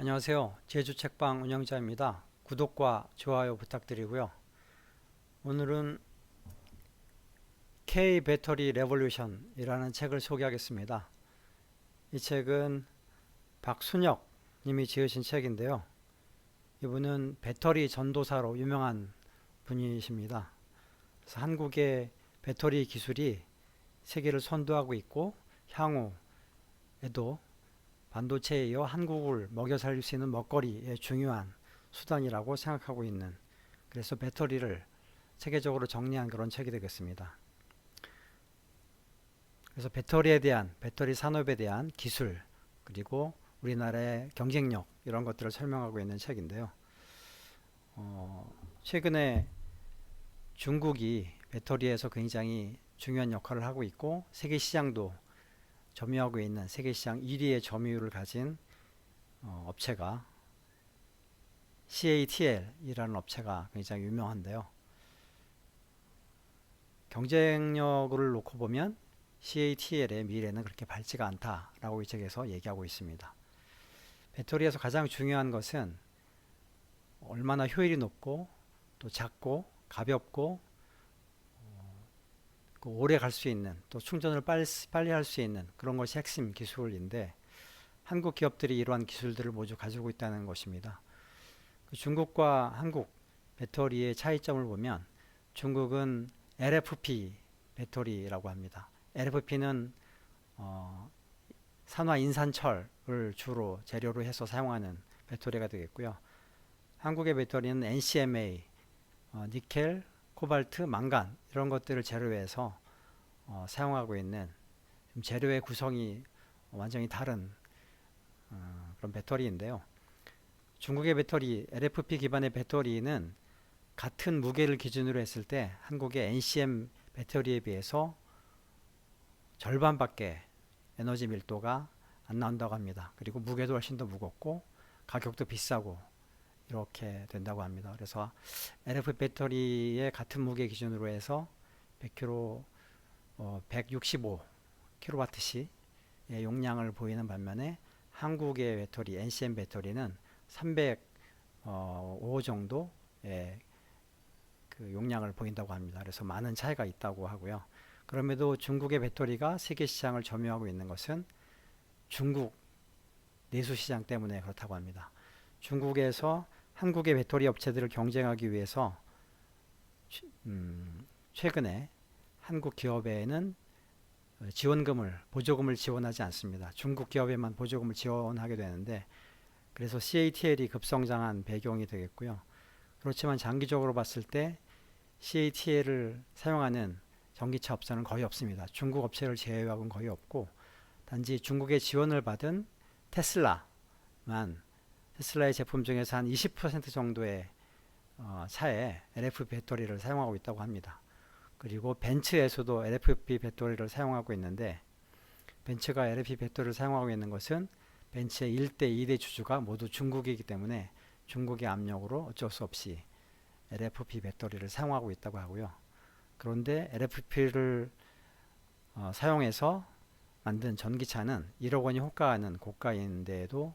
안녕하세요. 제주 책방 운영자입니다. 구독과 좋아요 부탁드리고요. 오늘은 K 배터리 레볼루션이라는 책을 소개하겠습니다. 이 책은 박순혁 님이 지으신 책인데요. 이분은 배터리 전도사로 유명한 분이십니다. 그래서 한국의 배터리 기술이 세계를 선도하고 있고 향후에도 반도체에 이어 한국을 먹여 살릴 수 있는 먹거리의 중요한 수단이라고 생각하고 있는 그래서 배터리를 세계적으로 정리한 그런 책이 되겠습니다. 그래서 배터리에 대한 배터리 산업에 대한 기술 그리고 우리나라의 경쟁력 이런 것들을 설명하고 있는 책인데요. 어, 최근에 중국이 배터리에서 굉장히 중요한 역할을 하고 있고 세계 시장도 점유하고 있는 세계 시장 1위의 점유율을 가진 어, 업체가 CATL이라는 업체가 굉장히 유명한데요. 경쟁력을 놓고 보면 CATL의 미래는 그렇게 밝지가 않다라고 이 책에서 얘기하고 있습니다. 배터리에서 가장 중요한 것은 얼마나 효율이 높고 또 작고 가볍고 오래 갈 수 있는 또 충전을 빨리, 빨리 할 수 있는 그런 것이 핵심 기술인데 한국 기업들이 이러한 기술들을 모두 가지고 있다는 것입니다. 그 중국과 한국 배터리의 차이점을 보면 중국은 LFP 배터리라고 합니다. LFP는 어, 산화 인산철을 주로 재료로 해서 사용하는 배터리가 되겠고요. 한국의 배터리는 NCMA, 어, 니켈, 코발트, 망간 이런 것들을 재료해서 어, 사용하고 있는 재료의 구성이 완전히 다른 어, 그런 배터리인데요. 중국의 배터리 LFP 기반의 배터리는 같은 무게를 기준으로 했을 때 한국의 NCM 배터리에 비해서 절반밖에 에너지 밀도가 안 나온다고 합니다. 그리고 무게도 훨씬 더 무겁고 가격도 비싸고 이렇게 된다고 합니다. 그래서 LF 배터리의 같은 무게 기준으로 해서 100kg 어, 165kWh의 용량을 보이는 반면에 한국의 배터리 NCM 배터리는 305 정도의 그 용량을 보인다고 합니다. 그래서 많은 차이가 있다고 하고요. 그럼에도 중국의 배터리가 세계 시장을 점유하고 있는 것은 중국 내수 시장 때문에 그렇다고 합니다. 중국에서 한국의 배터리 업체들을 경쟁하기 위해서 음, 최근에 한국 기업에는 지원금을 보조금을 지원하지 않습니다. 중국 기업에만 보조금을 지원하게 되는데 그래서 CATL이 급성장한 배경이 되겠고요. 그렇지만 장기적으로 봤을 때 CATL을 사용하는 전기차 업체는 거의 없습니다. 중국 업체를 제외하고는 거의 없고 단지 중국의 지원을 받은 테슬라만 테슬라의 제품 중에서 한 20% 정도의 어, 차에 LFP 배터리를 사용하고 있다고 합니다. 그리고 벤츠에서도 LFP 배터리를 사용하고 있는데 벤츠가 LFP 배터리를 사용하고 있는 것은 벤츠의 1대 2대 주주가 모두 중국이기 때문에 중국의 압력으로 어쩔 수 없이 LFP 배터리를 사용하고 있다고 하고요. 그런데 LFP를 어, 사용해서 만든 전기차는 1억 원이 호가하는 고가인데도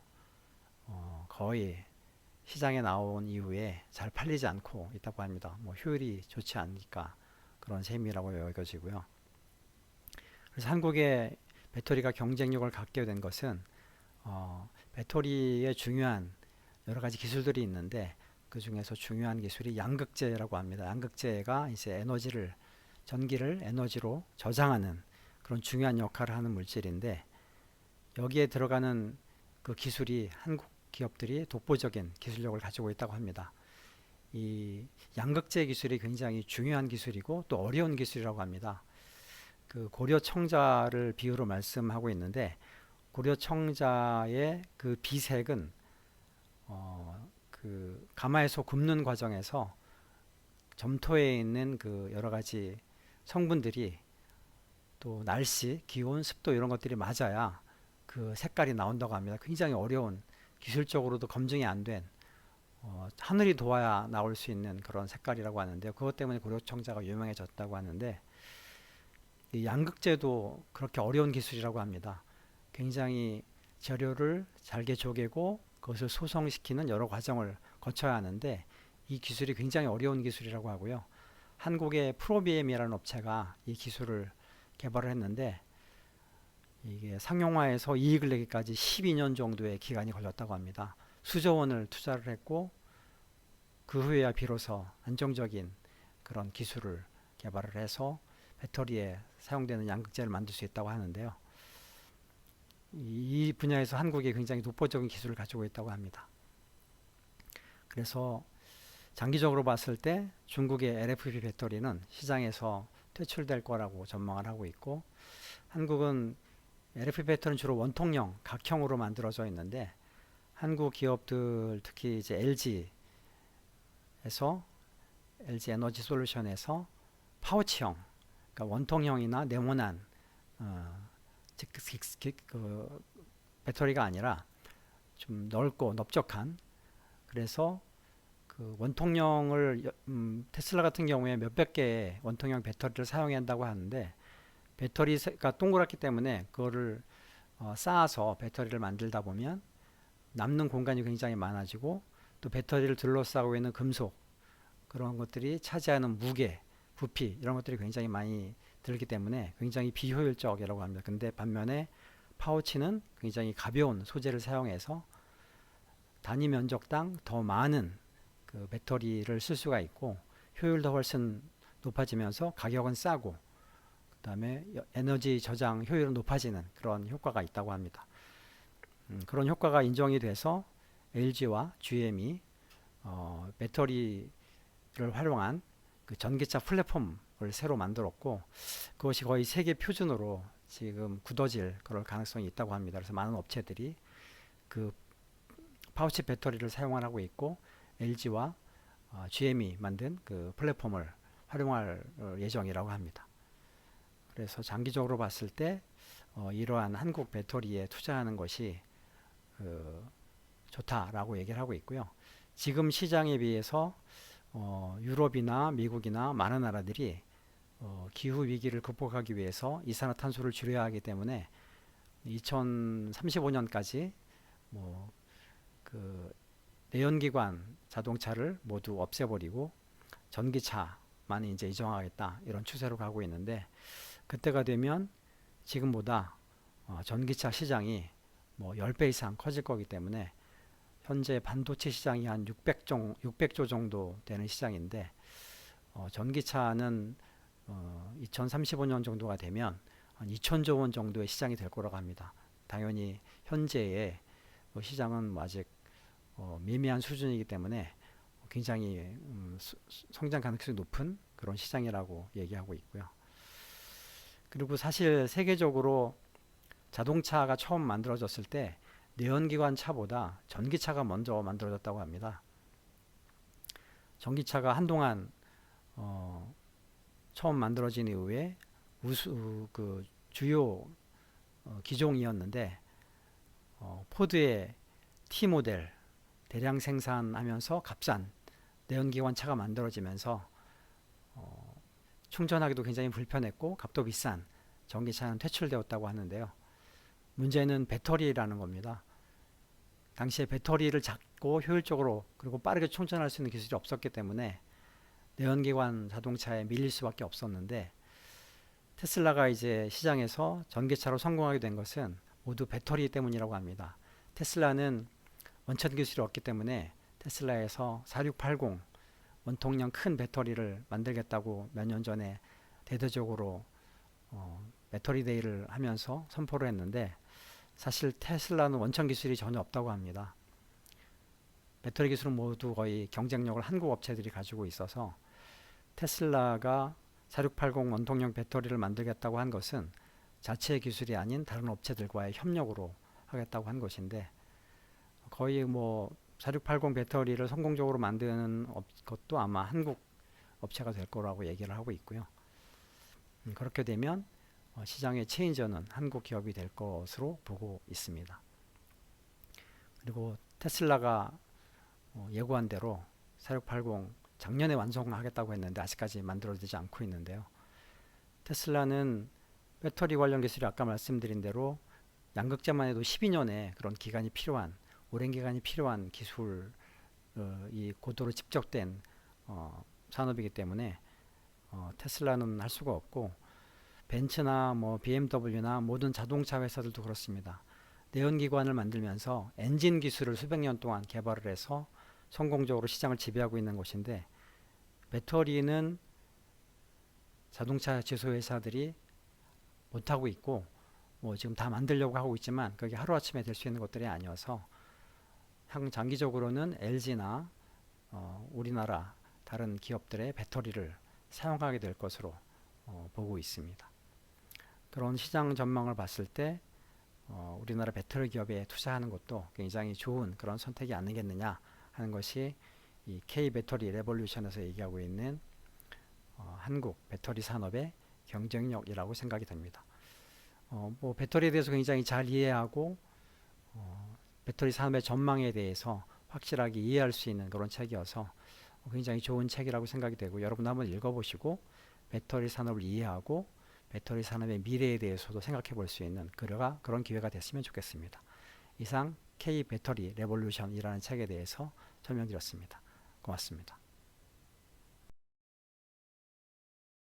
어, 거의 시장에 나온 이후에 잘 팔리지 않고 있다고 합니다. 뭐 효율이 좋지 않으니까 그런 셈이라고 여겨지고요. 그래서 한국의 배터리가 경쟁력을 갖게 된 것은 어, 배터리에 중요한 여러 가지 기술들이 있는데 그 중에서 중요한 기술이 양극재라고 합니다. 양극재가 이제 에너지를 전기를 에너지로 저장하는 그런 중요한 역할을 하는 물질인데 여기에 들어가는 그 기술이 한국 기업들이 독보적인 기술력을 가지고 있다고 합니다. 이 양극재 기술이 굉장히 중요한 기술이고 또 어려운 기술이라고 합니다. 그 고려 청자를 비유로 말씀하고 있는데 고려 청자의 그 비색은 어, 그 가마에서 굽는 과정에서 점토에 있는 그 여러 가지 성분들이 또 날씨, 기온, 습도 이런 것들이 맞아야 그 색깔이 나온다고 합니다. 굉장히 어려운 기술적으로도 검증이 안된 어, 하늘이 도와야 나올 수 있는 그런 색깔이라고 하는데 그것 때문에 고려청자가 유명해졌다고 하는데 이 양극재도 그렇게 어려운 기술이라고 합니다. 굉장히 재료를 잘게 조개고 그것을 소성시키는 여러 과정을 거쳐야 하는데 이 기술이 굉장히 어려운 기술이라고 하고요. 한국의 프로비엠이라는 업체가 이 기술을 개발을 했는데 이게 상용화해서 이익을 내기까지 12년 정도의 기간이 걸렸다고 합니다. 수조 원을 투자를 했고 그 후에야 비로소 안정적인 그런 기술을 개발을 해서 배터리에 사용되는 양극재를 만들 수 있다고 하는데요. 이 분야에서 한국이 굉장히 독보적인 기술을 가지고 있다고 합니다. 그래서 장기적으로 봤을 때 중국의 LFP 배터리는 시장에서 퇴출될 거라고 전망을 하고 있고 한국은 LFP 배터리는 주로 원통형, 각형으로 만들어져 있는데 한국 기업들 특히 이제 LG에서 LG 에너지 솔루션에서 파우치형, 그러니까 원통형이나 네모난 어, 즉, 그, 배터리가 아니라 좀 넓고 넓적한 그래서 그 원통형을 음, 테슬라 같은 경우에 몇백 개의 원통형 배터리를 사용해야 한다고 하는데 배터리가 동그랗기 때문에 그거를 어, 쌓아서 배터리를 만들다 보면 남는 공간이 굉장히 많아지고 또 배터리를 둘러싸고 있는 금속 그런 것들이 차지하는 무게, 부피 이런 것들이 굉장히 많이 들기 때문에 굉장히 비효율적이라고 합니다. 근데 반면에 파우치는 굉장히 가벼운 소재를 사용해서 단위 면적당 더 많은 그 배터리를 쓸 수가 있고 효율도 훨씬 높아지면서 가격은 싸고 그다음에 에너지 저장 효율은 높아지는 그런 효과가 있다고 합니다. 음, 그런 효과가 인정이 돼서 LG와 GM이 어, 배터리를 활용한 그 전기차 플랫폼을 새로 만들었고 그것이 거의 세계 표준으로 지금 굳어질 그럴 가능성이 있다고 합니다. 그래서 많은 업체들이 그 파우치 배터리를 사용하고 있고 LG와 어, GM이 만든 그 플랫폼을 활용할 어, 예정이라고 합니다. 그래서 장기적으로 봤을 때 어, 이러한 한국 배터리에 투자하는 것이 어, 좋다라고 얘기를 하고 있고요. 지금 시장에 비해서 어, 유럽이나 미국이나 많은 나라들이 어, 기후 위기를 극복하기 위해서 이산화탄소를 줄여야 하기 때문에 2035년까지 뭐 그 내연기관 자동차를 모두 없애버리고 전기차만 이제 이정하겠다 이런 추세로 가고 있는데 그때가 되면 지금보다 어, 전기차 시장이 뭐 10배 이상 커질 거기 때문에 현재 반도체 시장이 한 600조, 600조 정도 되는 시장인데 어, 전기차는 어, 2035년 정도가 되면 한 2천조 원 정도의 시장이 될 거라고 합니다. 당연히 현재의 뭐 시장은 뭐 아직 어, 미미한 수준이기 때문에 굉장히 음, 수, 성장 가능성이 높은 그런 시장이라고 얘기하고 있고요. 그리고 사실 세계적으로 자동차가 처음 만들어졌을 때 내연기관 차보다 전기차가 먼저 만들어졌다고 합니다. 전기차가 한동안 어, 처음 만들어진 이후에 우수 그 주요 어, 기종이었는데 어, 포드의 T 모델 대량 생산하면서 값싼 내연기관 차가 만들어지면서 어, 충전하기도 굉장히 불편했고 값도 비싼 전기차는 퇴출되었다고 하는데요. 문제는 배터리라는 겁니다. 당시에 배터리를 작고 효율적으로 그리고 빠르게 충전할 수 있는 기술이 없었기 때문에 내연기관 자동차에 밀릴 수밖에 없었는데 테슬라가 이제 시장에서 전기차로 성공하게 된 것은 모두 배터리 때문이라고 합니다. 테슬라는 원천 기술이 없기 때문에 테슬라에서 4680 원통형 큰 배터리를 만들겠다고 몇 년 전에 대대적으로 어, 배터리 데이를 하면서 선포를 했는데 사실 테슬라는 원천 기술이 전혀 없다고 합니다. 배터리 기술은 모두 거의 경쟁력을 한국 업체들이 가지고 있어서 테슬라가 4680 원통형 배터리를 만들겠다고 한 것은 자체 기술이 아닌 다른 업체들과의 협력으로 하겠다고 한 것인데 거의 뭐 4680 배터리를 성공적으로 만드는 것도 아마 한국 업체가 될 거라고 얘기를 하고 있고요. 음, 그렇게 되면 어, 시장의 체인저는 한국 기업이 될 것으로 보고 있습니다. 그리고 테슬라가 어, 예고한 대로 4680 작년에 완성하겠다고 했는데 아직까지 만들어지지 않고 있는데요. 테슬라는 배터리 관련 기술이 아까 말씀드린 대로 양극재만 해도 12년의 그런 기간이 필요한 오랜 기간이 필요한 기술 어, 이 고도로 집적된 어, 산업이기 때문에 어, 테슬라는 할 수가 없고 벤츠나 뭐 BMW나 모든 자동차 회사들도 그렇습니다. 내연기관을 만들면서 엔진 기술을 수백 년 동안 개발을 해서 성공적으로 시장을 지배하고 있는 곳인데 배터리는 자동차 제조 회사들이 못하고 있고 뭐 지금 다 만들려고 하고 있지만 그게 하루아침에 될 수 있는 것들이 아니어서 향 장기적으로는 LG나 어, 우리나라 다른 기업들의 배터리를 사용하게 될 것으로 어, 보고 있습니다. 그런 시장 전망을 봤을 때 어, 우리나라 배터리 기업에 투자하는 것도 굉장히 좋은 그런 선택이 아니겠느냐 하는 것이 이 K 배터리 레볼루션에서 얘기하고 있는 어, 한국 배터리 산업의 경쟁력이라고 생각이 됩니다. 어, 뭐 배터리에 대해서 굉장히 잘 이해하고 어, 배터리 산업의 전망에 대해서 확실하게 이해할 수 있는 그런 책이어서 굉장히 좋은 책이라고 생각이 되고 여러분 한번 읽어보시고 배터리 산업을 이해하고 배터리 산업의 미래에 대해서도 생각해 볼 수 있는 그러가 그런 기회가 됐으면 좋겠습니다. 이상 K 배터리 레볼루션이라는 책에 대해서 설명드렸습니다. 고맙습니다.